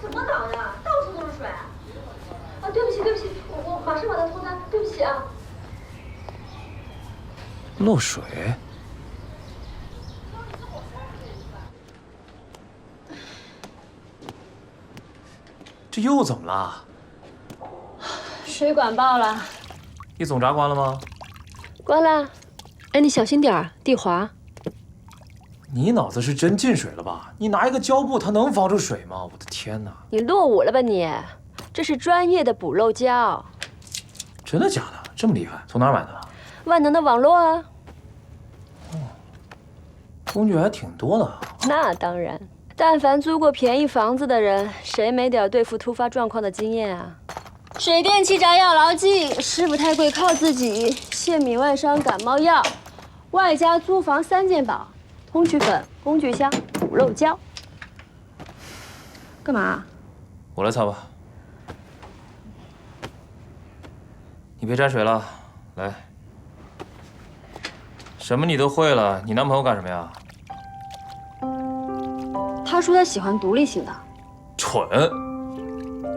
怎么搞的？到处都是水。啊，对不起，对不起，我我马上把它拖干。对不起啊。漏水？这又怎么了？水管爆了。你总闸关了吗？关了。哎，你小心点儿，地滑。你脑子是真进水了吧？你拿一个胶布，它能防住水吗？我的天哪！你落伍了吧你？这是专业的补漏胶。真的假的？这么厉害？从哪儿买的？万能的网络啊。哦，工具还挺多的。那当然，但凡租过便宜房子的人，谁没点对付突发状况的经验啊？水电气闸要牢记，师傅太贵靠自己。限米外伤感冒药，外加租房三件宝：通渠粉、工具箱、补漏胶。干嘛？我来擦吧。你别沾水了，来。什么你都会了，你男朋友干什么呀？他说他喜欢独立型的。蠢！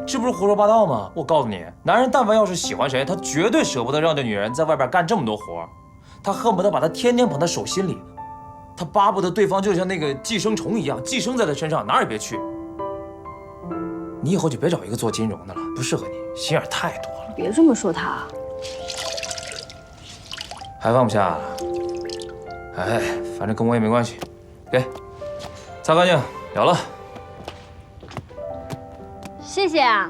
这不是胡说八道吗？我告诉你，男人但凡要是喜欢谁，他绝对舍不得让这女人在外边干这么多活他恨不得把她天天捧在手心里，他巴不得对方就像那个寄生虫一样寄生在他身上，哪儿也别去。你以后就别找一个做金融的了，不适合你，心眼太多了。别这么说他，还放不下？哎，反正跟我也没关系，给，擦干净，了了。谢谢啊！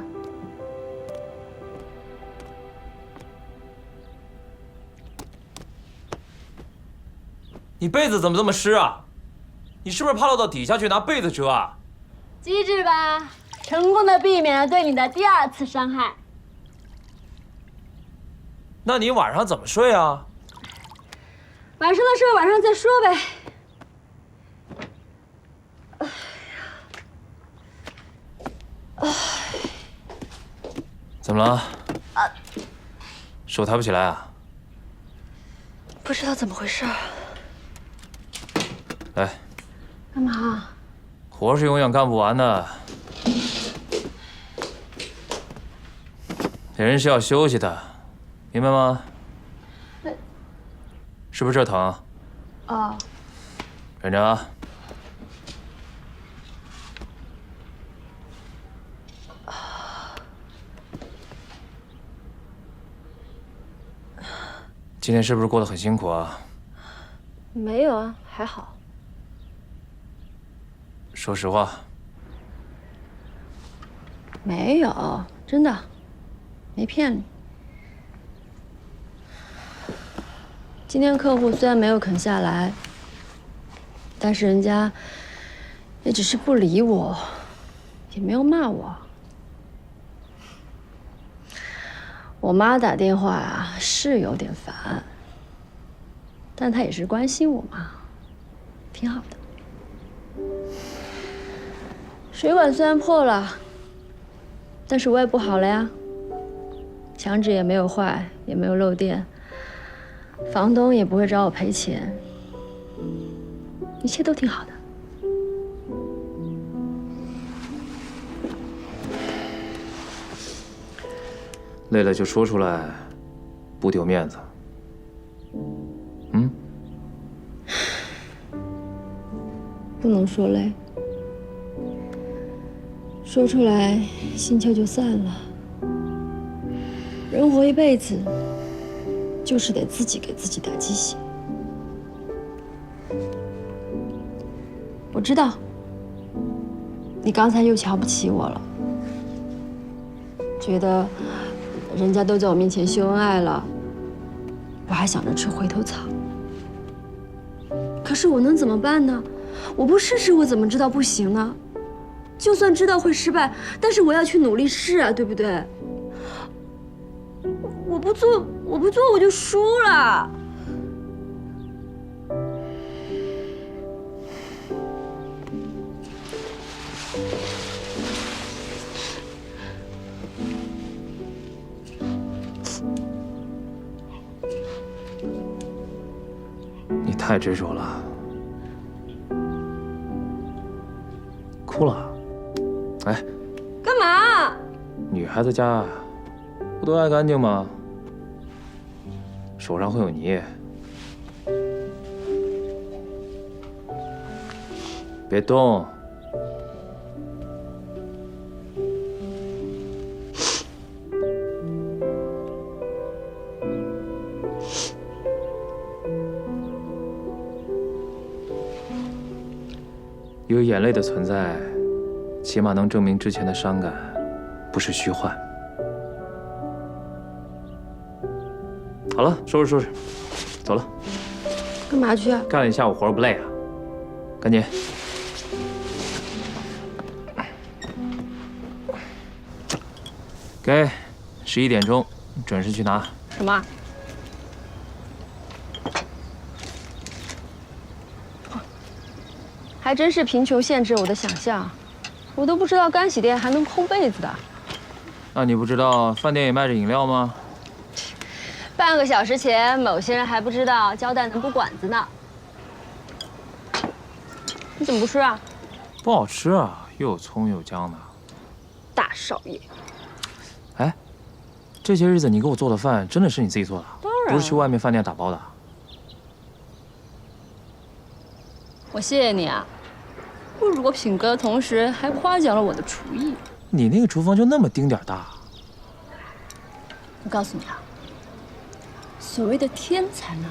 你被子怎么这么湿啊？你是不是怕落到底下去拿被子遮啊？机智吧，成功的避免了对你的第二次伤害。那你晚上怎么睡啊？晚上的事晚上再说呗。怎么了？啊，手抬不起来啊？不知道怎么回事。来。干嘛？活是永远干不完的。人是要休息的，明白吗？是不是这疼？哦。忍着啊。今天是不是过得很辛苦啊？没有啊，还好。说实话。没有，真的，没骗你。今天客户虽然没有肯下来，但是人家也只是不理我，也没有骂我。我妈打电话啊，是有点烦，但她也是关心我嘛，挺好的。水管虽然破了，但是我也不好了呀。墙纸也没有坏，也没有漏电，房东也不会找我赔钱，一切都挺好的。累了就说出来，不丢面子。嗯，不能说累，说出来心跳就散了。人活一辈子，就是得自己给自己打鸡血。我知道，你刚才又瞧不起我了，觉得。人家都在我面前秀恩爱了，我还想着吃回头草。可是我能怎么办呢？我不试试我怎么知道不行呢？就算知道会失败，但是我要去努力试啊，对不对？我不做，我不做我就输了。你太执着了，哭了，哎，干嘛女孩子家不都爱干净吗？手上会有泥，别动。有眼泪的存在，起码能证明之前的伤感不是虚幻。好了，收拾收拾，走了。干嘛去啊？干了一下午活不累啊？赶紧。给，十一点钟准时去拿。什么？还真是贫穷限制我的想象，我都不知道干洗店还能烘被子的。那你不知道饭店也卖着饮料吗？半个小时前，某些人还不知道胶带能补管子呢。你怎么不吃啊？不好吃啊，又葱又姜的。大少爷，哎，这些日子你给我做的饭真的是你自己做的？当然，不是去外面饭店打包的。我谢谢你啊，不辱我品格的同时，还夸奖了我的厨艺。你那个厨房就那么丁点大？我告诉你啊，所谓的天才呢，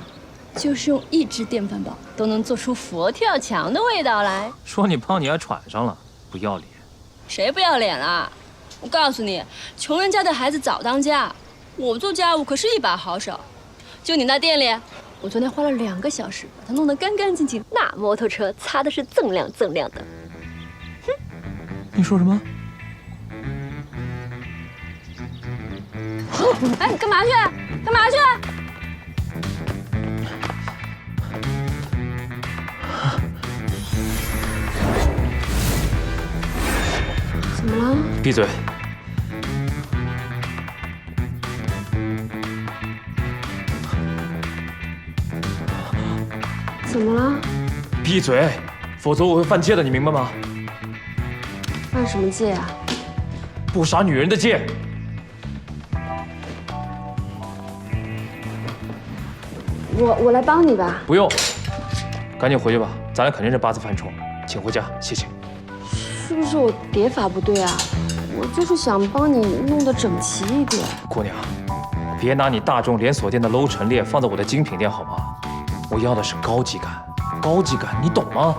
就是用一只电饭煲都能做出佛跳墙的味道来。说你胖你还喘上了，不要脸！谁不要脸了？我告诉你，穷人家的孩子早当家，我做家务可是一把好手。就你那店里。我昨天花了两个小时把它弄得干干净净，那摩托车擦的是锃亮锃亮的。哼，你说什么？哎，你干嘛去？干嘛去？怎么了？闭嘴！么了？闭嘴，否则我会犯戒的，你明白吗？犯什么戒啊？不杀女人的戒。我我来帮你吧。不用，赶紧回去吧，咱俩肯定是八字犯冲，请回家，谢谢。是不是我叠法不对啊？我就是想帮你弄得整齐一点。姑娘，别拿你大众连锁店的 low 陈列放在我的精品店好吗？我要的是高级感，高级感，你懂吗？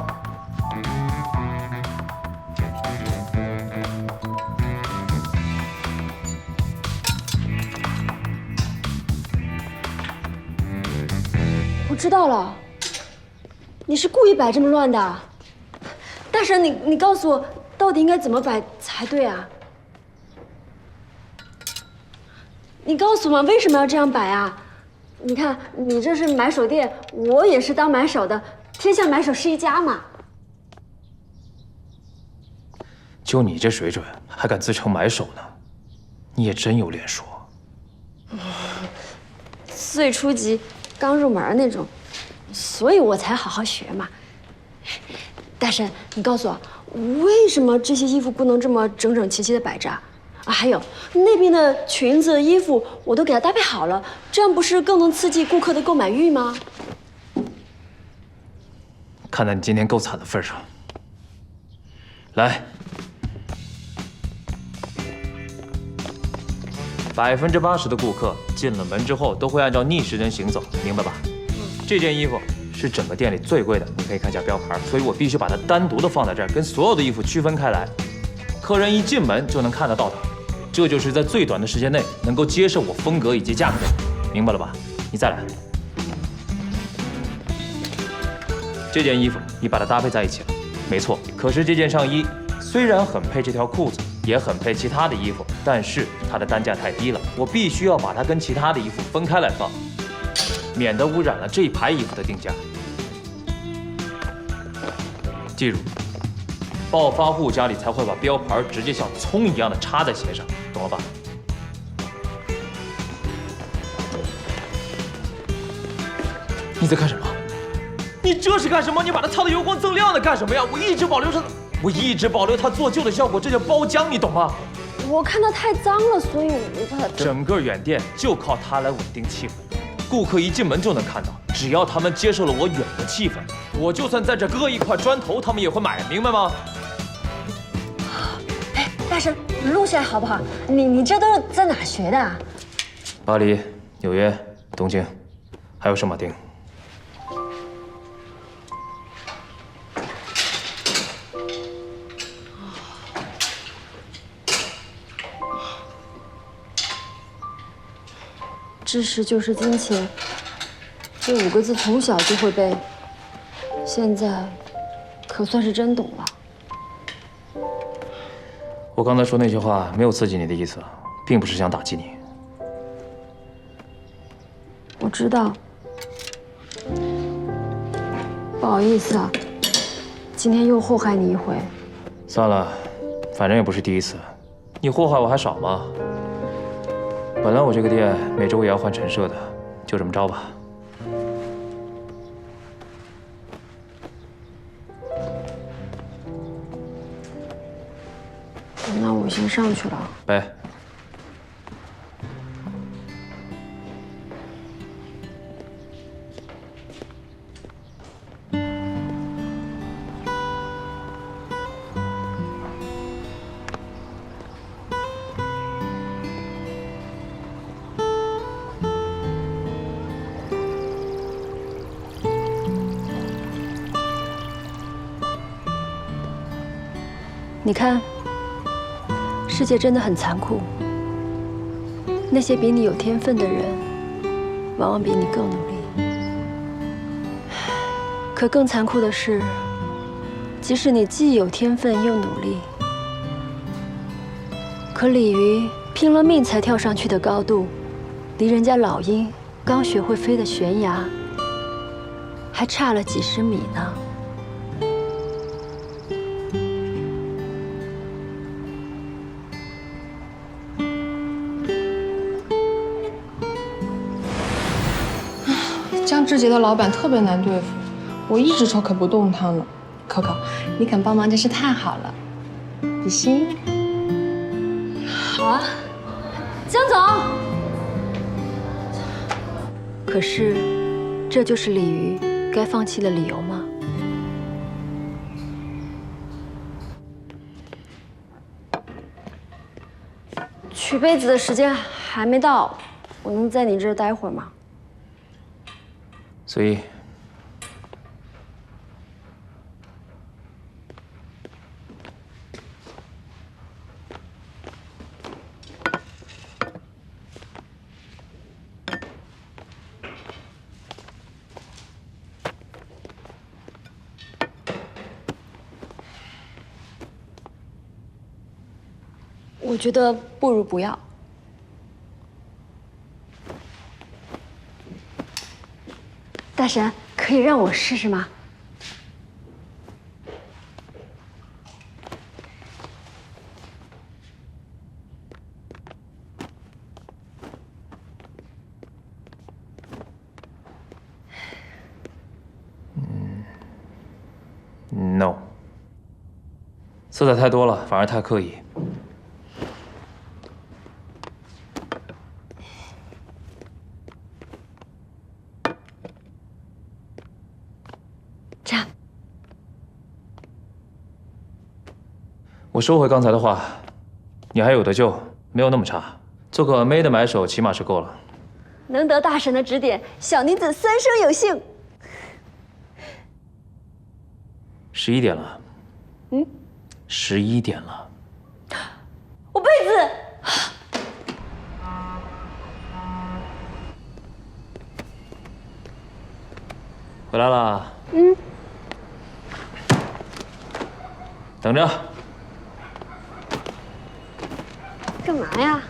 我知道了，你是故意摆这么乱的。大婶，你你告诉我，到底应该怎么摆才对啊？你告诉我，为什么要这样摆啊？你看，你这是买手店，我也是当买手的，天下买手是一家嘛。就你这水准，还敢自称买手呢？你也真有脸说。最初级，刚入门那种，所以我才好好学嘛。大神，你告诉我，为什么这些衣服不能这么整整齐齐的摆着？啊，还有那边的裙子、衣服，我都给他搭配好了，这样不是更能刺激顾客的购买欲吗？看在你今天够惨的份上，来，百分之八十的顾客进了门之后都会按照逆时针行走，明白吧？这件衣服是整个店里最贵的，你可以看一下标牌，所以我必须把它单独的放在这儿，跟所有的衣服区分开来，客人一进门就能看得到它。这就是在最短的时间内能够接受我风格以及价格，明白了吧？你再来，这件衣服你把它搭配在一起了，没错。可是这件上衣虽然很配这条裤子，也很配其他的衣服，但是它的单价太低了，我必须要把它跟其他的衣服分开来放，免得污染了这一排衣服的定价。记住。暴发户家里才会把标牌直接像葱一样的插在鞋上，懂了吧？你在干什么？你这是干什么？你把它擦得油光锃亮的干什么呀？我一直保留着，我一直保留它做旧的效果，这叫包浆，你懂吗？我看它太脏了，所以我把它整个远店就靠它来稳定气氛。顾客一进门就能看到，只要他们接受了我远的气氛，我就算在这搁一块砖头，他们也会买，明白吗？录下来好不好？你你这都是在哪学的啊？巴黎、纽约、东京，还有圣马丁。知识就是金钱，这五个字从小就会背，现在可算是真懂了。我刚才说那些话没有刺激你的意思，并不是想打击你。我知道，不好意思啊，今天又祸害你一回。算了，反正也不是第一次，你祸害我还少吗？本来我这个店每周也要换陈设的，就这么着吧。上去了。喂。你看，世界真的很残酷。那些比你有天分的人，往往比你更努力。可更残酷的是，即使你既有天分又努力，可鲤鱼拼了命才跳上去的高度，离人家老鹰刚学会飞的悬崖，还差了几十米呢。江志杰的老板特别难对付，我一直抽可不动他呢。Coco，你肯帮忙真是太好了。比心，好啊，江总。可是，这就是鲤鱼该放弃的理由吗？取被子的时间还没到，我能在你这儿待会儿吗？所以，我觉得不如不要。大神，可以让我试试吗？嗯，no，色彩太多了，反而太刻意。收回刚才的话，你还有的救，没有那么差。做个 Made 买手起码是够了。能得大神的指点，小女子三生有幸。十一点了，嗯，十一点了。我被子。回来了。嗯。等着。干嘛呀？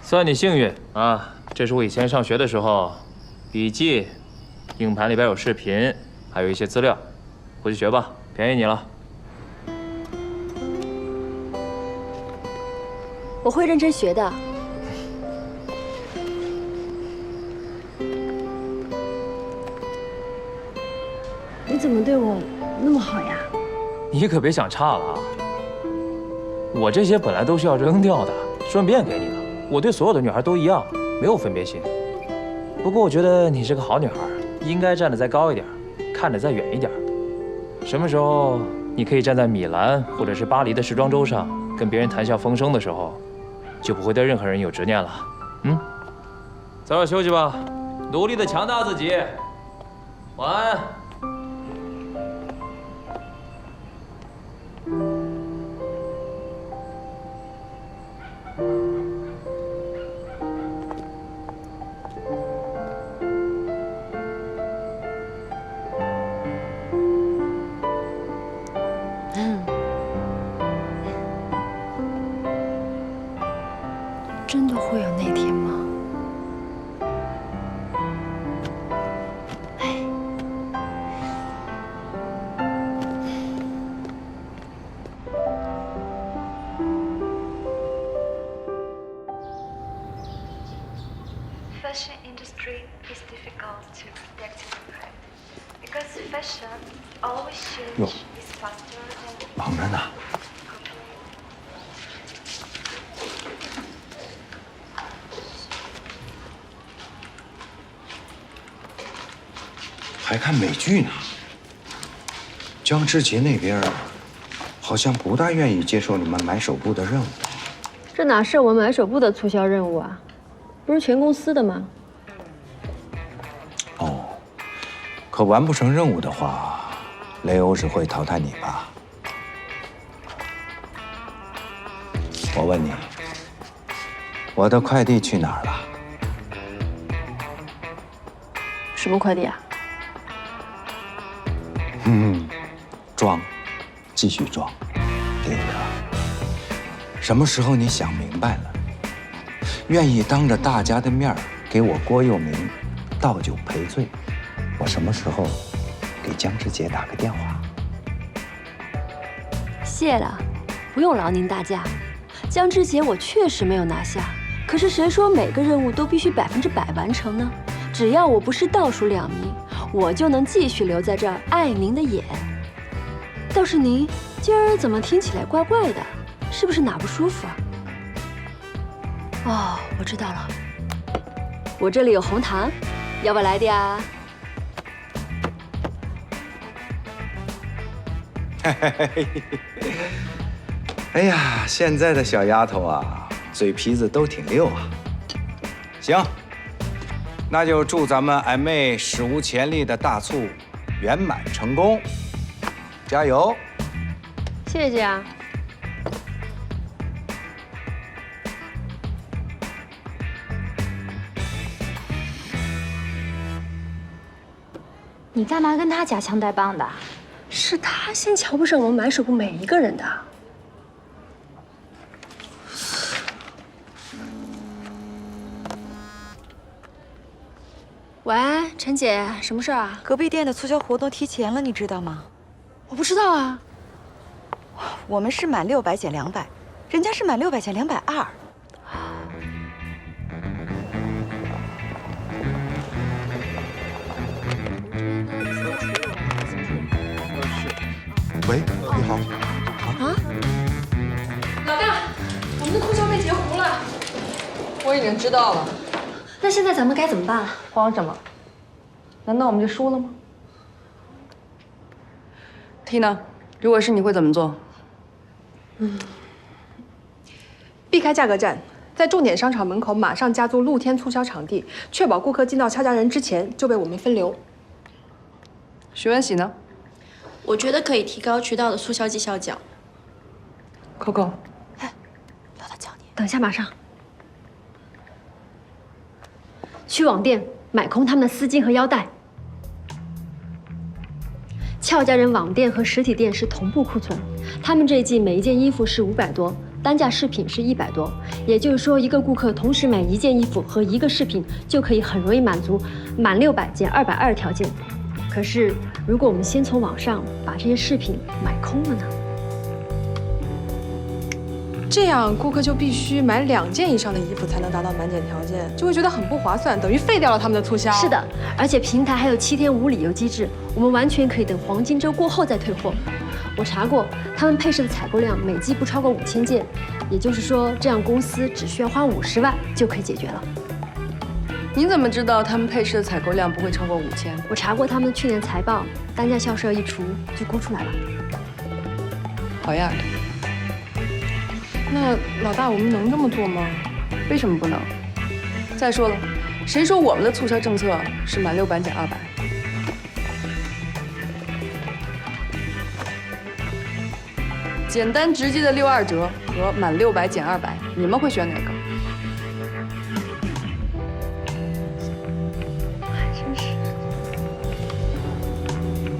算你幸运啊！这是我以前上学的时候，笔记，硬盘里边有视频，还有一些资料，回去学吧，便宜你了。我会认真学的。你怎么对我那么好呀？你可别想差了啊！我这些本来都是要扔掉的，顺便给你的。我对所有的女孩都一样，没有分别心。不过我觉得你是个好女孩，应该站得再高一点，看得再远一点。什么时候你可以站在米兰或者是巴黎的时装周上，跟别人谈笑风生的时候，就不会对任何人有执念了。嗯，早点休息吧，努力的强大自己。晚安。Than 忙着呢。还看美剧呢。江之杰那边好像不大愿意接受你们买手部的任务。这哪是我们买手部的促销任务啊？不是全公司的吗？可完不成任务的话，雷欧只会淘汰你吧？我问你，我的快递去哪儿了？什么快递啊？嗯，装，继续装，丁哥。什么时候你想明白了，愿意当着大家的面给我郭佑明倒酒赔罪，我什么时候给江之杰打个电话？谢了，不用劳您大驾。江之杰我确实没有拿下，可是谁说每个任务都必须百分之百完成呢？只要我不是倒数两名，我就能继续留在这儿碍您的眼。倒是您今儿怎么听起来怪怪的？是不是哪不舒服啊？哦，我知道了，我这里有红糖，要不要来点啊？哎呀，现在的小丫头啊，嘴皮子都挺溜啊。行，那就祝咱们 M A 史无前例的大促圆满成功，加油！谢谢啊。你干嘛跟他夹枪带棒的？是他先瞧不上我们买手部每一个人的。喂，陈姐，什么事儿啊？隔壁店的促销活动提前了，你知道吗？我不知道啊。我们是满六百减两百，人家是满六百减两百二。喂，你好。啊老大，我们的促销被截胡了。我已经知道了。那现在咱们该怎么办啊？慌什么？难道我们就输了吗？Tina，如果是你会怎么做？嗯，避开价格战，在重点商场门口马上加租露天促销场地，确保顾客进到敲价人之前就被我们分流。徐文喜呢我觉得可以提高渠道的促销绩效奖。？Coco，哎老大叫你。等一下，马上。去网店买空他们的丝巾和腰带。俏佳人网店和实体店是同步库存，他们这一季每一件衣服是五百多，单价饰品是一百多，也就是说，一个顾客同时买一件衣服和一个饰品，就可以很容易满足满六百减二百二条件。可是，如果我们先从网上把这些饰品买空了呢？这样顾客就必须买两件以上的衣服才能达到满减条件，就会觉得很不划算，等于废掉了他们的促销。是的，而且平台还有七天无理由机制，我们完全可以等黄金周过后再退货。我查过，他们配饰的采购量每季不超过五千件，也就是说，这样公司只需要花五十万就可以解决了。你怎么知道他们配饰的采购量不会超过五千？我查过他们去年财报，单价销售一除就估出来了。好样的！那老大，我们能这么做吗？为什么不能？再说了，谁说我们的促销政策是满六百减二百？简单直接的六二折和满六百减二百，你们会选哪个？